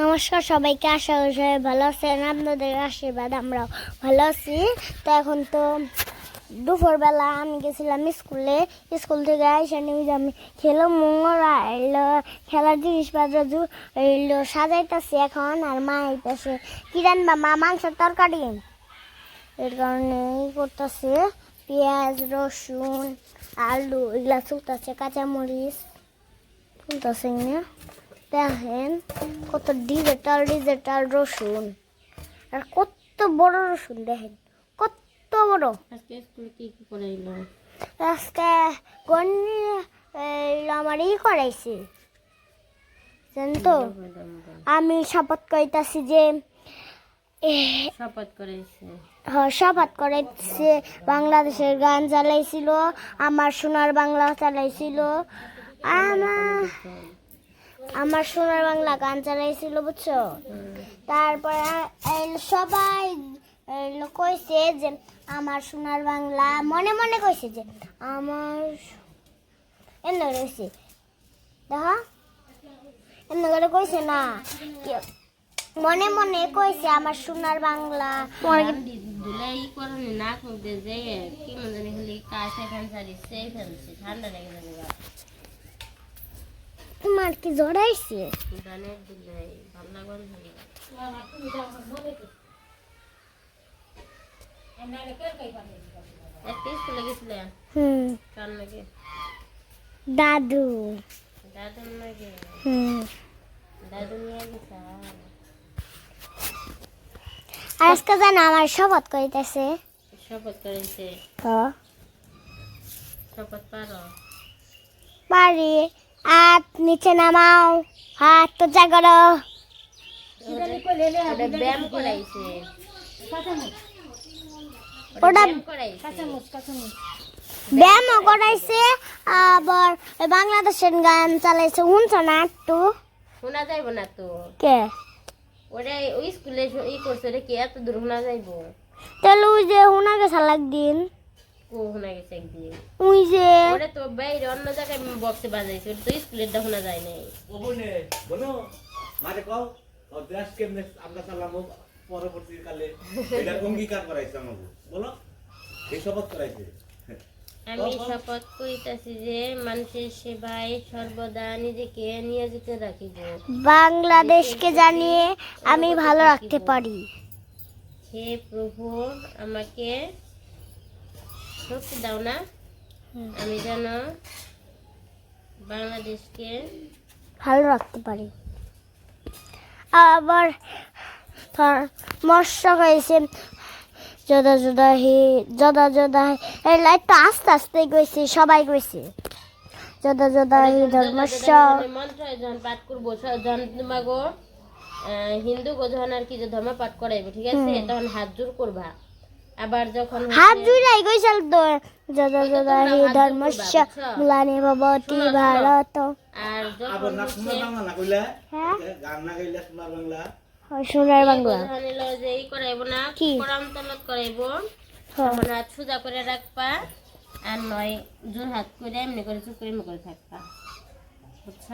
নমস্কার, সবাইকে আশা করি ভালো আছেন। আপনাদের আশীর্বাদ আমরাও ভালো আছি। তো এখন তো দুপুরবেলা আমি গেছিলাম স্কুলে। স্কুল থেকে এসে নিউজ আমি খেলো মোংরা এলো খেলার জিনিসপত্র জু এলো সাজাইতেছি এখন, আর মা আইতেছে। কি রানবা মা মাংসের তরকারি? এর কারণে ই করতেছে, পেঁয়াজ, রসুন, আলু, এগুলা চুলতেছে, কাঁচামরিচ চুলতেছে না দেখেন কত ডিজিটাল ডিজিটাল রসুন। আর কত বড় রসুন দেখেন। কত বড়। আজকে স্কুলে কি কি করে এলো? আজকে গণি আমার ই করাইছে। জানেন তো আমি শপথ করিতেছি যে শপথ করেছে হ, শপথ করাইছে। বাংলাদেশের গান চালাইছিল আমার সোনার বাংলা চালাইছিল। আমার আমার সোনার বাংলা গান চালাইছিল, বুঝছ? তারপরে সবাই কইছে যে, আমার সোনার বাংলা মনে মনে কইছে যে, আমার এমনি কইছে দেখো। এমনি করে কইছে, না মনে মনে কইছে, আমার সোনার বাংলা ঠান্ডা লেগে যাবে। তোমার কি দাদু। আজকে জানো আমার শপথ করিতেছে। শপথ করেছে। শপথ পারো? বাড়ি হাত নিচে নামাও হাত তো ব্যায়াম করাইছে ওটা ব্যায়ামও করাইছে আবার বাংলাদেশের গান চালাইছে। শুনছ না একটু? শোনা যাইব না তো। কে? ওরে ওই স্কুলে ই করছে রে কি এত দূর শোনা যাইব? তাহলে ওই যে শোনা গেছে একদিন কো গেছে একদিন। ওই যে ওরে তো বাইরে অন্য জায়গায় বক্সে বাজাইছে তো স্কুলের দা যায় নাই। ও বনে বনো মারে কও ও দেশ কেমনে আমরা চালাম পরবর্তীকালে এটা অঙ্গীকার করাইছে আমাকে। বলো এই শপথ করাইছে? আমি শপথ করিতেছি যে মানুষের সেবায় সর্বদা নিজেকে নিয়োজিত রাখিব বাংলাদেশকে জানিয়ে আমি ভালো রাখতে পারি। হে প্রভু আমাকে শক্তি দাও না আমি যেন বাংলাদেশকে ভালো রাখতে পারি আবার মৎস্য খাইছে যদা যদা হে যদা যদা হে এই লাইটটা আস্তে আস্তে গেছে সবাই গেছে যদা যদা হে ধর্মস্য মন্ত্র যখন পাঠ করব যখন তোমাগো আহ, হিন্দু গো যখন আর কি যে ধর্ম পাঠ করাইবো ঠিক আছে তখন হাত জোর করবা আবার যখন হাত জুড়াই গেছিল তো যদা যদা হে ধর্মস্য গ্লানি ভবতি ভারত আর যখন বাংলা কইলা? হ্যাঁ? গান না গাইলা বাংলা। সোনার বাংলা। যে ই করাইবো না কি? কোরআন তলত করাইবো। হ্যাঁ। তখন হাত সোজা করে রাখবা আর নয় জোর হাত করে এমনি করে চুপ করে করে থাকবা। বুঝছ?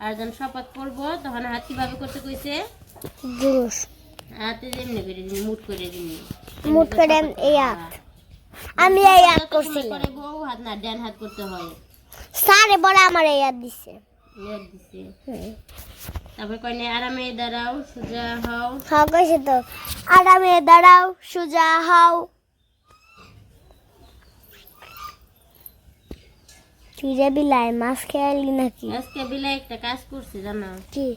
আর যখন শপথ করব তখন হাত কীভাবে করতে কইছে? হাতে এমনি করে দিন মুট করে দিন মুট করে এই হাত। আমি এই হাত করছিলাম। করাইবো ও হাত না ডান হাত করতে হয়। সারে বড় আমার এই হাত দিছে। তারপর কয়নে আরামে দাঁড়াও সোজা হও। হ্যাঁ কইছে তো আরামে দাঁড়াও সোজা হও। যে বিলাই মাছ খেয়ালি নাকি? আজকে বিলাই একটা কাজ করছে জানো? কি?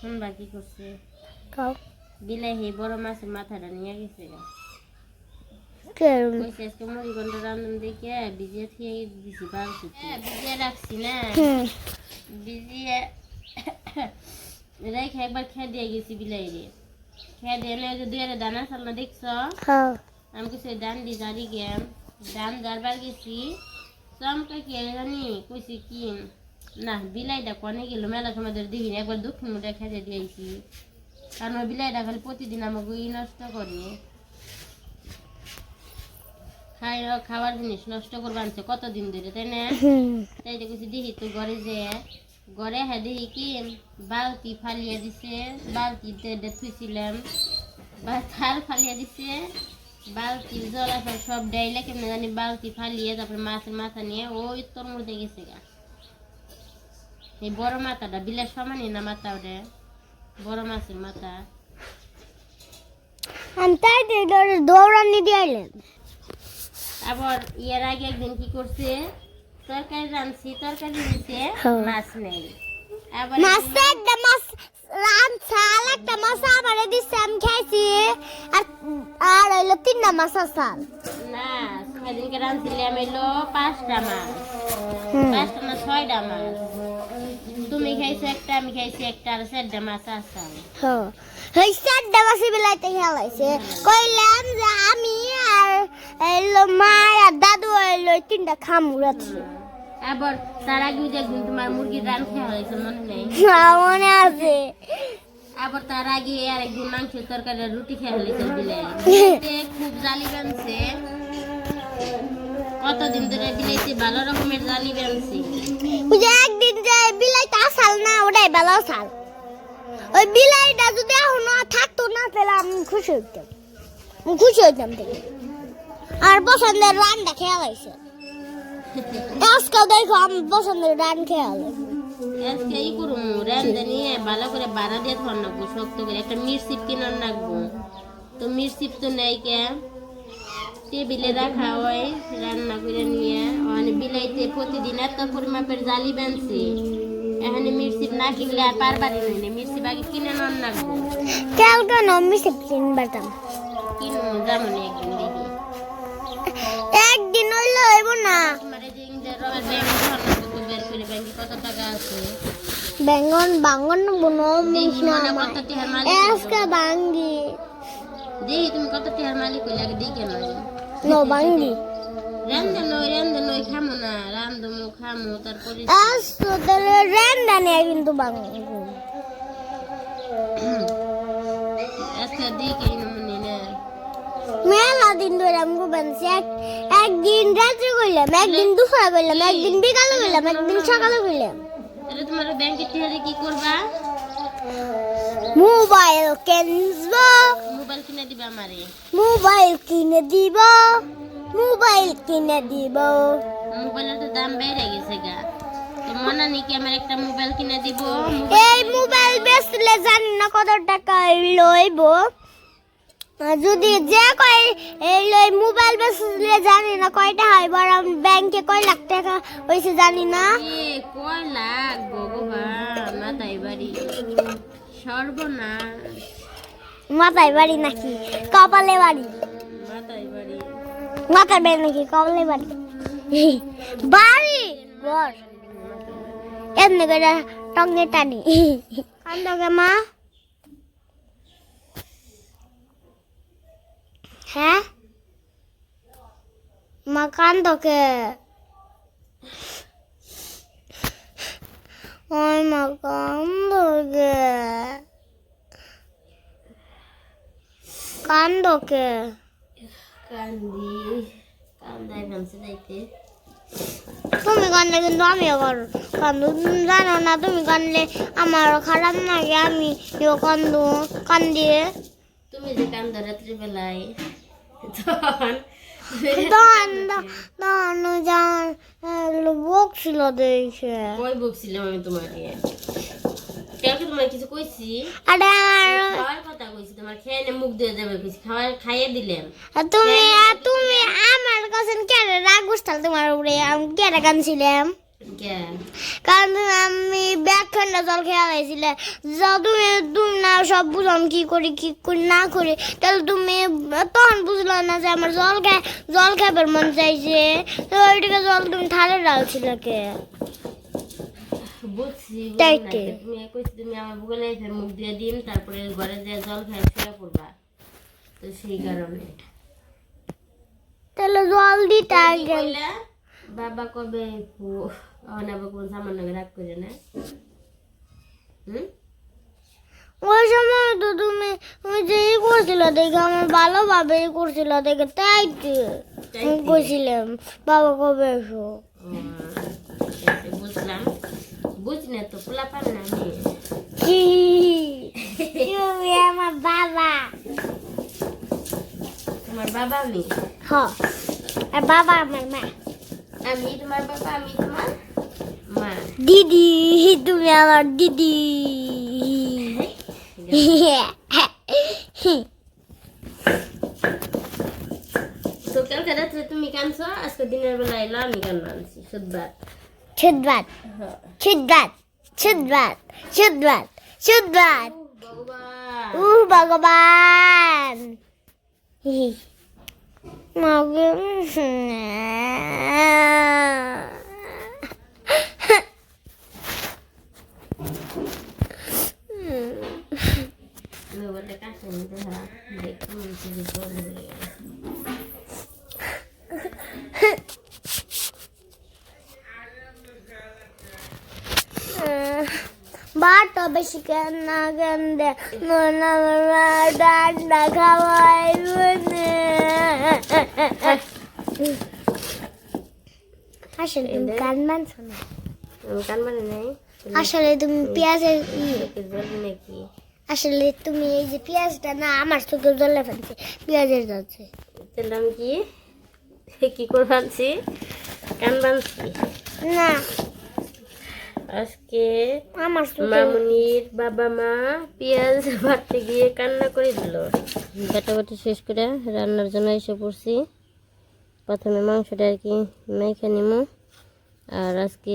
শুনবা কি করছে? কাও। বিলাই হে বড় মাছের মাথাটা নিয়ে গেছে গা। আজকে মুড়িগন্ড রান্ধন দেখে ভিজিয়ে থিয়ে দিছি বাড়ছি ভিজিয়ে রাখছি না ভিজিয়ে রেখে একবার খেয়ে দিয়ে গেছি বিলাই রে খেয়ে দিয়ে যে দুয়ারে দানা চালনা দেখছ হ্যাঁ আমি কিছু ডান দি জারি গেম ডান যারবার গেছি চমকা কি জানি কইছি কি না বিলাইটা কনে গেল মেলা সময় ধরে দেখিনি একবার দক্ষিণ মুখে খেতে দিয়েছি কারণ ওই বিলাইটা খালি প্রতিদিন আমাকে ই নষ্ট করে খাই খাওয়ার জিনিস নষ্ট করবে আনছে কতদিন ধরে তাই না তাই দেখেছি দেখি তো ঘরে যে ঘরে হ্যাঁ দেখি কি বালতি ফালিয়ে দিছে বালতিতে থুইছিলাম বা থাল ফালিয়ে দিছে বালতি জল আছে সব ডাইলে কেমন জানি বালতি ফালিয়ে তারপরে মাছের মাথা নিয়ে ওই তোর মধ্যে গেছে গা এই বড় মাথাটা বিলের সমানই না মাথা ওটা বড় মাছের মাথা আমি তাই দৌড়ানি দিয়ে আইলেন আবার এর আগে একদিন কি করছে? তরকারি রাঁধছি তরকারি দিছে হ্যাঁ। মাছ নেই। আবার মাছ একটা মাছ রান ছাল একটা মাছ আমারে দিচ্ছে আমি খাইছি। আর আর হইল তিনটা মাছ ছাল না সেদিনকে রাঁধছিলাম এলো পাঁচটা মাছ পাঁচটা না ছয়টা মাছ তুমি খাইছো একটা আমি খাইছি একটা আর চারটা মাছ আসতাম ওই চারটা মাছে বিলাইতে খেলাইছে কইলাম যে আমি আর এলো মা আর দাদু এলো তিনটা খামুড়াচ্ছি আবার তার আগে যে তোমার মুরগির রান খেয়া হয়েছে মনে নেই। মনে আছে। আবার তার আগে আর একদিন মাংসের তরকারি রুটি খেয়া হয়েছে খুব জালি বানছে। কতদিন ধরে বিলেতে ভালো রকমের জালি বানছে ওই যে একদিন যে বিলাইটা আসাল না ওটাই বেলা সাল ওই বিলাইটা যদি এখনও থাকতো না তাহলে আমি খুশি হইতাম। আমি খুশি হইতাম থেকে আর পছন্দের রানটা খেয়ালাইছে আজকাল দেখো আমি পছন্দের রান খেয়ালে আজকে এই করুম রেন্দে নিয়ে ভালো করে বাড়া দিয়ে ধর নাকবো শক্ত করে। একটা মিরসিপ কিনার নাকবো। তো মিরসিপ তো নেই কে? টেবিলে রাখা হয় রান্না করে নিয়ে। মানে বিলাইতে প্রতিদিন এত পরিমাপের জালি বানছি। এখানে মিরসিপ না কিনলে আর পারবারই নইলে মিরসিপ আগে কিনে নন নাকবো কেন? কেন মিশে চিনবাতাম কিনো যেমন একদিন দেখি। একদিন হইলে হইব না। এই যে ইংরেজ রবের ব্যাংক বের করে ব্যাংকে কত টাকা আছে? বেঙ্গন বাঙ্গন বুনো মনে মালিক আজকে বাঙ্গি। দেখি তুমি কত টিহার মালিক হইলে আগে দেখে নয় নো বাঙ্গি রান্ধে নই রান্ধে নই খামো না রান্ধমু খামো তারপরে আজ তোদের রেন্দা নিয়ে কিন্তু বাঙ্গি আজকে দেখে না মেলা দিন ধরে আমি বানছি এক একদিন রাত্রে করলাম একদিন দুপুরে করলাম একদিন বিকালে করলাম একদিন সকালে করলাম তাহলে তোমার টিহারে কি করবা? মোবাইল কিনব। মোবাইল কিনে দিবা আমারে। মোবাইল কিনে দিব। মোবাইল কিনে দিব। মোবাইলের তো দাম বেড়ে গেছে গা। মনে নেই কি আমার একটা মোবাইল কিনে দিব। এই মোবাইল বেচলে জানি না কত টাকা লইব। যদি যে কয় এই লই মোবাইল বেচলে জানি না কয়টা হয় বড় ব্যাংকে কয় লাখ টাকা হয়েছে জানি না। কয় লাখ ভগবান সর্বনাশ মাথায় বাড়ি নাকি? কপালে বাড়ি। মাথায় বাড়ি। নাকি? কপালে বাড়ি। বাড়ি? বর এমনি করে টঙ্গে টানি। কান্দকে মা। হ্যাঁ? মা কান্দকে ওই মা কান্দকে কান্দকে। কান্দি কান্দায় ভাঙছে যাইতে তুমি কানলে কিন্তু আমিও কান্দু। তুমি জানো না তুমি কানলে আমারও খারাপ লাগে আমি কান্দু। কান্দিয়ে। তুমি যে কান্দা রাত্রি বেলায় তখন তখন তখন যান বকছিল দেখে কই বকছিলাম আমি তোমাকে? কালকে তোমার কিছু কইছি? আরে আর খাওয়ার কথা কইছি তোমার খেয়ে নে মুখ দিয়ে খাওয়ার খাইয়ে দিলাম তুমি তুমি আমার কাছে কেন রাগ তোমার উপরে আমি কেন? কানছিলাম কারণ আমি ব্যাগ ঠান্ডা জল খেয়ে তুমি তুমি না সব বুঝলাম কি করি কি করি না করি। তাহলে তুমি তখন বুঝলো না যে আমার জল খায় জল খাবার মন চাইছে। তো ওইটাকে জল তুমি থালে ডালছিল কে বুঝছি। তুমি কইছি তুমি আমার বুকে ফের মুখ দিয়ে দিন তারপরে ঘরে যে জল খাই শুয়ে পড়বা তো সেই কারণে। তাহলে জল দিতে আগে? বাবা কবে অনাবা কোন সামান্য রাগ করে না? হুম? ওই সময় তো তুমি তুমি যে ই করছিল দেখে আমার ভালোভাবে ই করছিল দেখে তাই কইছিলাম বাবা কবে এসো? ও, ঠিক আছে, বুঝলাম বুঝ না তো পোলা পান না আমি তুমি আমার বাবা তোমার বাবা আমি হ আর বাবা আমার মা আমি তোমার বাবা আমি তোমার মা দিদি তুমি আমার দিদি তো কালকে রাত্রে তুমি কানছো আজকে দিনের বেলা এলো আমি কান আনছি সুদবার শুদ্ধবাদ হ্যাঁ শুদ্ধবাদ শুদ্ধবাদ শুদ্ধবাদ শুদ্ধবাদ ভগবান উ ভগবান মাগে মোবাইলটা কাছে নিতে হয় দেখতে মনে হচ্ছে যে বড় হয়ে গেছে। বাটা বেশি কেন না কেন দে ডান্ডা খাওয়াই আসলে তুমি গান মানছো না কান মানে নাই আসলে তুমি পেঁয়াজের জল নাকি আসলে তুমি এই যে পেঁয়াজটা না আমার চোখে জ্বলে ফেলছে পেঁয়াজের যাচ্ছে আমি কি কি করে কান বানছি না আজকে মামুনির বাবা মা পেঁয়াজ ভাজতে গিয়ে কান্না করে দিল। কাটাকাটি শেষ করে রান্নার জন্য এসে পড়ছি। প্রথমে মাংসটা আর কি মেখে নিমু। আর আজকে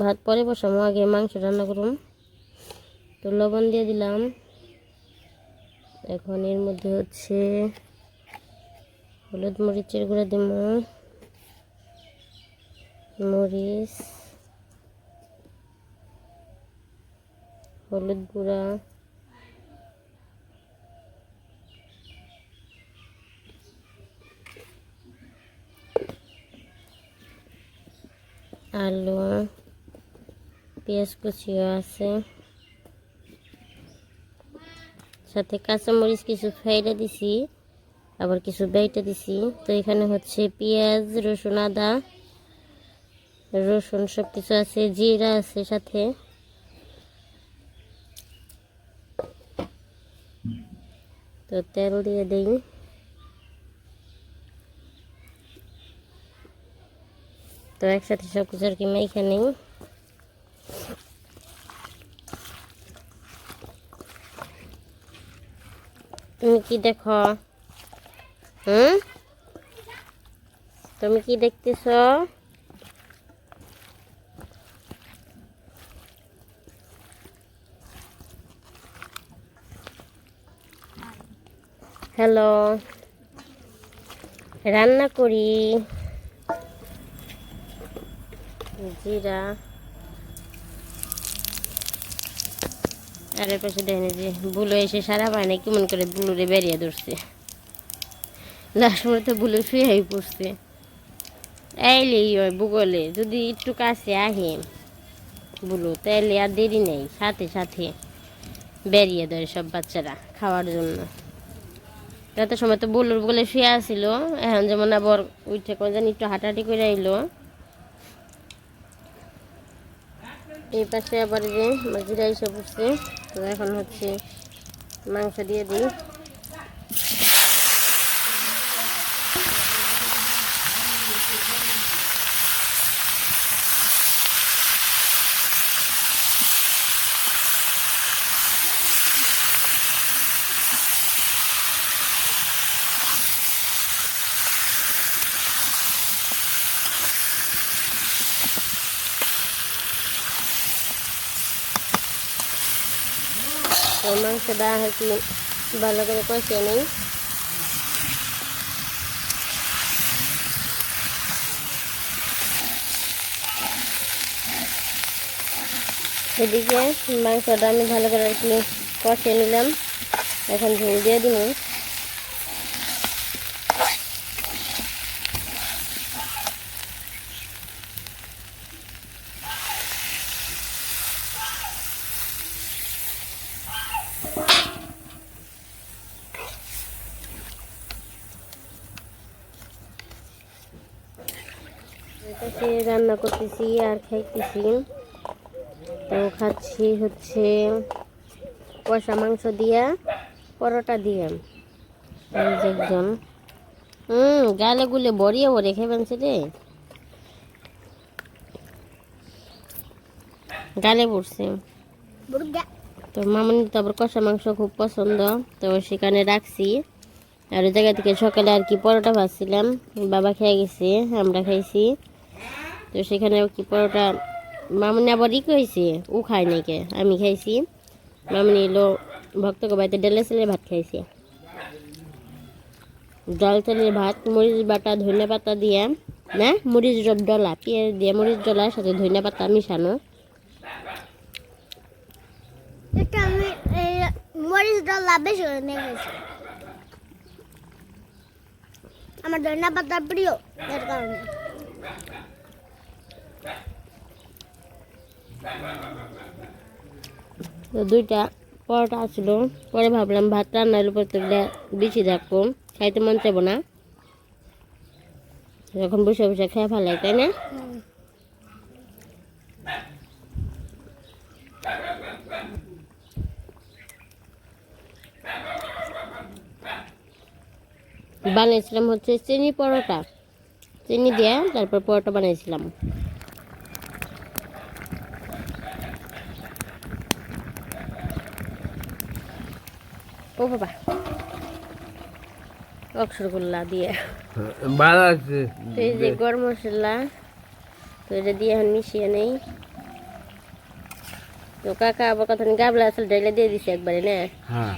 ভাত পরে বসামো আগে মাংস রান্না করুম। তো লবণ দিয়ে দিলাম। এখন এর মধ্যে হচ্ছে হলুদ মরিচের গুঁড়া দিব মরিচ। হলুদ গুঁড়া। আলু, পেঁয়াজ কুচিও আছে। সাথে কাঁচামরিচ কিছু ফেলে দিছি, আবার কিছু বেটে দিছি। তো এখানে হচ্ছে পেঁয়াজ, রসুন, আদা, রসুন সব কিছু আছে, জিরা আছে সাথে। তো তেল দিয়ে দিই তো একসাথে সব কিছু আর কি মেখে নিই তুমি কি দেখো? হুম? তুমি কি দেখতেছ? হ্যালো। রান্না করি। জিরা। আর পাশে দেখেন যে বুলো এসে সারা পায় না কেমন করে বুলুরে বেরিয়ে ধরছে। লাস্ট মনে তো বুলো শুয়েই পড়ছে। এইলেই ওই ভূগোলে, যদি একটু কাছে আহে বুলো, তাইলে আর দেরি নেই, সাথে সাথে বেরিয়ে ধরে সব বাচ্চারা খাওয়ার জন্য। রাতের সময় তো বলুর বলে শুয়ে আসিল এখন যেমন আবার উঠে কোন জানি একটু হাঁটাহাঁটি করে আইলো। এই পাশে আবার যে মাঝিরা এসে পড়ছে তো এখন হচ্ছে মাংস দিয়ে দিই তো মাংসটা আর কি ভালো করে কষিয়ে নিই। এদিকে মাংসটা আমি ভালো করে আর কি কষিয়ে নিলাম। এখন ঝোল দিয়ে দিব। রান্না করতেছি আর খাইতেছি। তো খাচ্ছি হচ্ছে কষা মাংস দিয়া পরোটা দিয়ে। একজন। হুম গালে গুলে বড়িয়ে বড়ে খেবেন রে। গালে পড়ছে। তো মামনি তো আবার কষা মাংস খুব পছন্দ তো সেখানে রাখছি। আর ওই জায়গা থেকে সকালে আর কি পরোটা ভাজছিলাম বাবা খেয়ে গেছে আমরা খাইছি। তো সেখানে কি পরোটা, মামনি আবার ই কইছে ও খায় নাকি আমি খাইছি। মামনি এলো, ভক্তকে বাড়িতে ডেলে ছেলে ভাত খাইছে। জল তেলের ভাত, মরিচ বাটা ধনে পাতা দিয়ে, না, মরিচ ডলা, পেঁয়াজ দিয়ে মরিচ ডলার সাথে ধনে পাতা মিশানো। আমার ধনিয়া পাতা প্রিয়, এর কারণে। তো দুইটা পরোটা আসলো পরে ভাবলাম ভাত রান্নার উপর তো বেশি থাকব। খাইতে মন চাইব না। যখন বসে বসে খেয়ে ফেলাই, তাই না? বানিয়েছিলাম হচ্ছে চিনি পরোটা। চিনি দিয়ে তারপর পরোটা বানিয়েছিলাম। ও বাবা। অক্ষরগুল্লা দিয়ে। ভালো আছে। এই যে গরম মশলা তো এটা দিয়ে এখন মিশিয়ে নেই। তো কাকা আবার কথা গাবলা আসলে ডাইলে দিয়ে দিছে একবারে না? হ্যাঁ।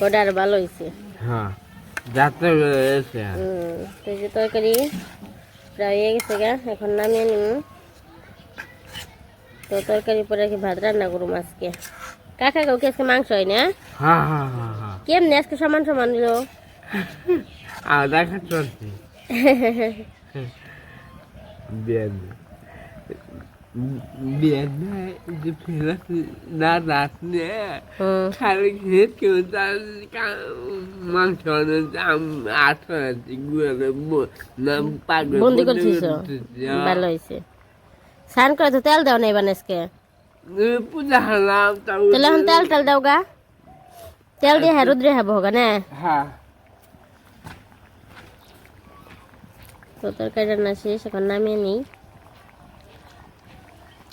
কটা আর ভালো হয়েছে হ্যাঁ যাতে এসে হুম, তো এই যে তরকারি প্রায় হয়ে গেছে গা এখন নামিয়ে নিব তো তরকারি পরে কি ভাত রান্না করুম আজকে। কাকা কাউকে আজকে মাংস হয় না? হ্যাঁ হ্যাঁ হ্যাঁ হ্যাঁ। কেমনি আজকে সমান সমান আর দেখা চলছে। বিয়ে বিয়ে যে ফেরত না রাত নিয়ে খালি খেয়ে কেউ তার মাংস আটশো আছে না পাগল বন্দি করছিস ভালো হয়েছে। স্নান করে তো তেল দাও নাই বানাসকে তাহলে এখন তেল তেল দাও গা তেল দিয়ে হ্যাঁ রুদ্রে হ্যাঁ হোগা না হ্যাঁ তো তরকারি রান্না শেষ এখন নামিয়ে নিই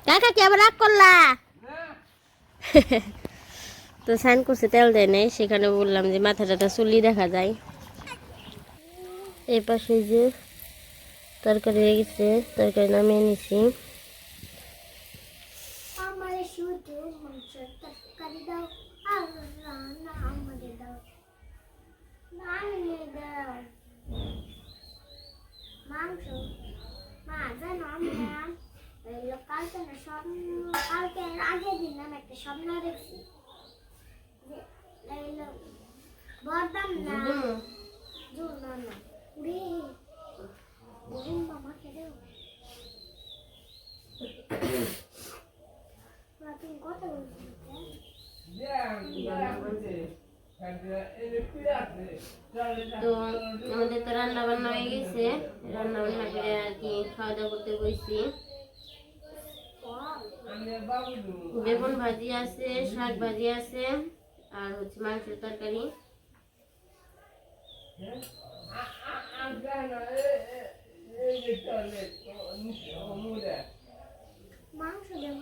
কাকা কি আবার রাগ করলা তো স্নান করছে তেল দেয় নাই সেখানে বললাম যে মাথা টাথা চুলি দেখা যায় এই পাশে যে তরকারি হয়ে গেছে তরকারি নামিয়ে নিছি আমার শুধু মাংসের তরকারি দাও আর রান্না আমাদের দাও নামিয়ে দাও মাংস মা জানো আমরা কালকে না স্বপ্ন কালকে আগের দিন আমি একটা স্বপ্ন দেখছি বরদাম না জুল না উড়ে ঘুম মামা তুমি কথা তো আমাদের তো রান্না বান্না হয়ে গেছে। রান্না বান্না করে আর কি খাওয়া দাওয়া করতে বসছি। বেগুন ভাজি আছে শাক ভাজি আছে আর হচ্ছে মাংসের তরকারি। মাংস দেবো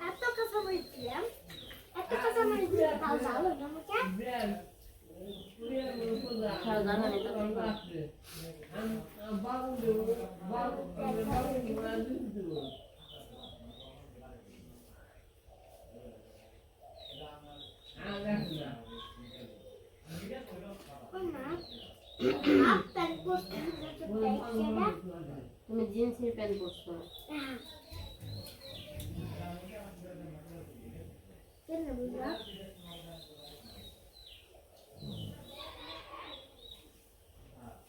এত কাঁচামরিচ দিলাম এত কাঁচামরিচ সাবধান আমি তো তুমি জিন্সের প্যান্ট পরছো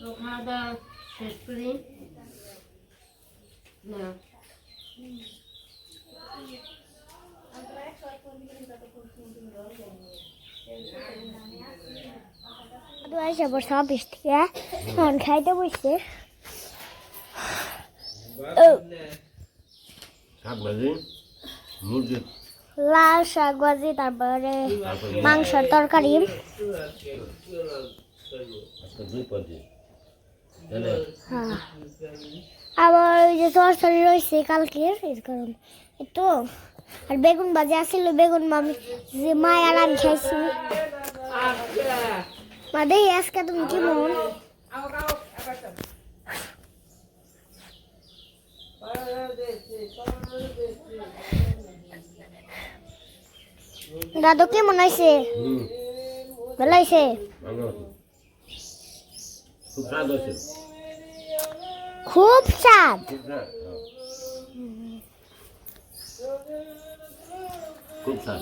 তো খাওয়া দাওয়া শেষ করি না বসে অফিস থেকে এখন খাইতে বসছে লাল শাক ভাজি তারপরে মাংসের তরকারি। তাহলে হ্যাঁ। আবার ওই যে তরকারি রয়েছে কালকের এর কারণ একটু। আর বেগুন ভাজি আসছিল বেগুন মামি যে মা আর আমি খাইছি। দেখি আজকে তুমি কি মন? দাদু কেমন হয়েছে ভালো হয়েছে খুব স্বাদ। খুব স্বাদ হ্যাঁ। খুব স্বাদ।